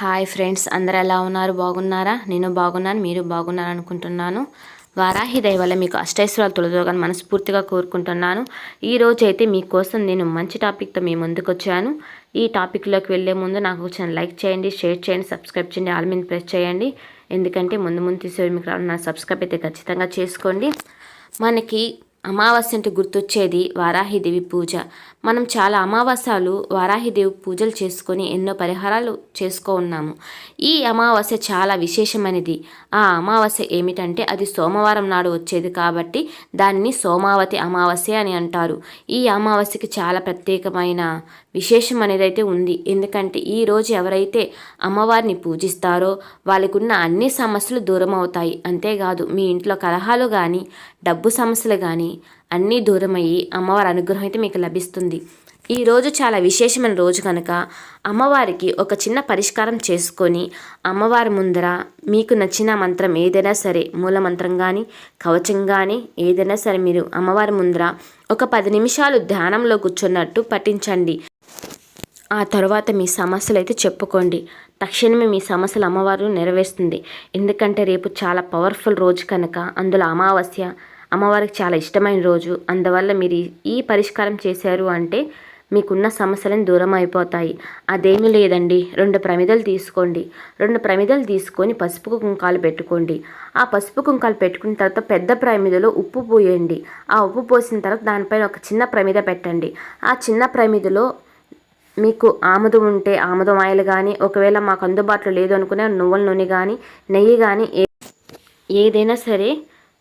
Hi friends అందరు ఎలా ఉన్నారు? బాగున్నారా? నేను బాగున్నాను మీరు బాగున్నారు అనుకుంటున్నాను వారాహి దయవల్ల మీకు అష్టైశ్వరాలు తొలదోగాని మనస్ఫూర్తిగా కోరుకుంటున్నాను. ఈ అయితే మీకోసం నేను మంచి టాపిక్తో మీ ముందుకు వచ్చాను ఈ టాపిక్లోకి వెళ్ళే ముందు నాకు వచ్చిన లైక్ చేయండి షేర్ చేయండి సబ్స్క్రైబ్ చేయండి ఆల్ మీద ప్రెస్ చేయండి. ఎందుకంటే ముందు ముందు తీసే మీకు నా సబ్స్క్రైబ్ అయితే ఖచ్చితంగా చేసుకోండి. మనకి అమావాస్య అంటే గుర్తొచ్చేది వారాహిదేవి పూజ. మనం చాలా అమావాస్యాలు వారాహిదేవి పూజలు చేసుకొని ఎన్నో పరిహారాలు చేసుకో ఉన్నాము. ఈ అమావాస్య చాలా విశేషమైనది. ఆ అమావాస్య ఏమిటంటే అది సోమవారం నాడు వచ్చేది కాబట్టి దానిని సోమావతి అమావాస్య అని అంటారు. ఈ అమావాస్యకి చాలా ప్రత్యేకమైన విశేషం అనేది అయితే ఉంది. ఎందుకంటే ఈ రోజు ఎవరైతే అమ్మవారిని పూజిస్తారో వాళ్ళకున్న అన్ని సమస్యలు దూరం అవుతాయి అంతేకాదు మీ ఇంట్లో కలహాలు కానీ డబ్బు సమస్యలు కానీ అన్నీ దూరమయ్యి అమ్మవారి అనుగ్రహం అయితే మీకు లభిస్తుంది. ఈ రోజు చాలా విశేషమైన రోజు కనుక అమ్మవారికి ఒక చిన్న పరిష్కారం చేసుకొని అమ్మవారి ముందర మీకు నచ్చిన మంత్రం ఏదైనా సరే మూల మంత్రం కానీ కవచం కానీ ఏదైనా సరే మీరు అమ్మవారి ముందర ఒక పది నిమిషాలు ధ్యానంలో కూర్చున్నట్టు పఠించండి. ఆ తర్వాత మీ సమస్యలు అయితే చెప్పుకోండి. తక్షణమే మీ సమస్యలు అమ్మవారు నెరవేరుస్తుంది. ఎందుకంటే రేపు చాలా పవర్ఫుల్ రోజు కనుక అందులో అమావాస్య అమ్మవారికి చాలా ఇష్టమైన రోజు. అందువల్ల మీరు ఈ పరిష్కారం చేశారు అంటే మీకున్న సమస్యలను దూరం అయిపోతాయి. అదేమీ లేదండి. రెండు ప్రమిదలు తీసుకోండి. రెండు ప్రమిదలు తీసుకొని పసుపు కుంకాలు పెట్టుకోండి. ఆ పసుపు కుంకాలు పెట్టుకున్న తర్వాత పెద్ద ప్రమిదలో ఉప్పు పోయండి. ఆ ఉప్పు పోసిన తర్వాత దానిపైన ఒక చిన్న ప్రమిద పెట్టండి. ఆ చిన్న ప్రమిదలో మీకు ఆముదం ఉంటే ఆముదం ఆయిల్ కానీ ఒకవేళ మాకు అందుబాటులో లేదు అనుకునే నువ్వుల నూనె కానీ నెయ్యి కానీ ఏదైనా సరే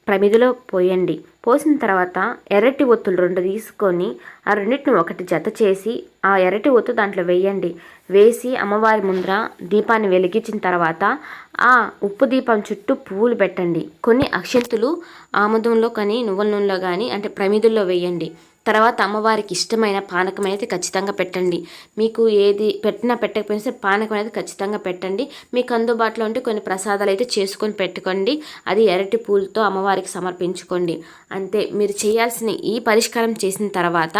ప్రమిదిలో పోయండి. పోసిన తర్వాత ఎర్రటి ఒత్తులు రెండు తీసుకొని ఆ రెండింటిని ఒకటి జత చేసి ఆ ఎర్రటి ఒత్తు దాంట్లో వేయండి. వేసి అమ్మవారి ముందర దీపాన్ని వెలిగించిన తర్వాత ఆ ఉప్పు దీపం చుట్టూ పువ్వులు పెట్టండి. కొన్ని అక్షంతులు ఆముదంలో కానీ నువ్వుల నూనెలో కానీ అంటే ప్రమిదుల్లో వేయండి. తర్వాత అమ్మవారికి ఇష్టమైన పానకం అనేది ఖచ్చితంగా పెట్టండి. మీకు ఏది పెట్టినా పెట్టకపోయినా సరే పానకం అనేది ఖచ్చితంగా పెట్టండి. మీకు అందుబాటులో ఉంటే కొన్ని ప్రసాదాలు అయితే చేసుకొని పెట్టుకోండి. అది ఎరటి పూలతో అమ్మవారికి సమర్పించుకోండి. అంతే మీరు చేయాల్సిన ఈ పరిష్కారం చేసిన తర్వాత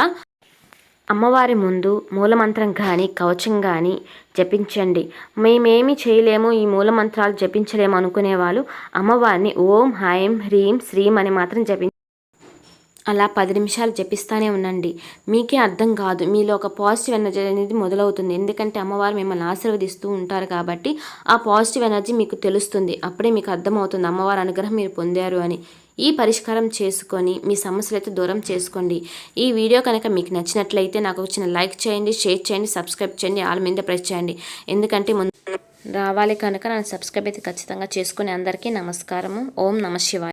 అమ్మవారి ముందు మూలమంత్రం కానీ కవచం కానీ జపించండి. మేమేమి చేయలేము ఈ మూలమంత్రాలు జపించలేము అనుకునే వాళ్ళు అమ్మవారిని ఓం హాయం హ్రీం శ్రీం అని మాత్రం జపించ అలా పది నిమిషాలు జపిస్తూనే ఉండండి. మీకే అర్థం కాదు. మీలో ఒక పాజిటివ్ ఎనర్జీ అనేది మొదలవుతుంది. ఎందుకంటే అమ్మవారు మిమ్మల్ని ఆశీర్వదిస్తూ ఉంటారు కాబట్టి ఆ పాజిటివ్ ఎనర్జీ మీకు తెలుస్తుంది. అప్పుడే మీకు అర్థమవుతుంది అమ్మవారి అనుగ్రహం మీరు పొందారు అని. ఈ పరిష్కారం చేసుకొని మీ సమస్యలు అయితే దూరం చేసుకోండి. ఈ వీడియో కనుక మీకు నచ్చినట్లయితే నాకు వచ్చిన లైక్ చేయండి షేర్ చేయండి సబ్స్క్రైబ్ చేయండి ఆల్ మీద ప్రెస్ చేయండి. ఎందుకంటే ముందు రావాలి కనుక నన్ను సబ్స్క్రైబ్ అయితే ఖచ్చితంగా చేసుకుని అందరికీ నమస్కారము. ఓం నమ శివాయ.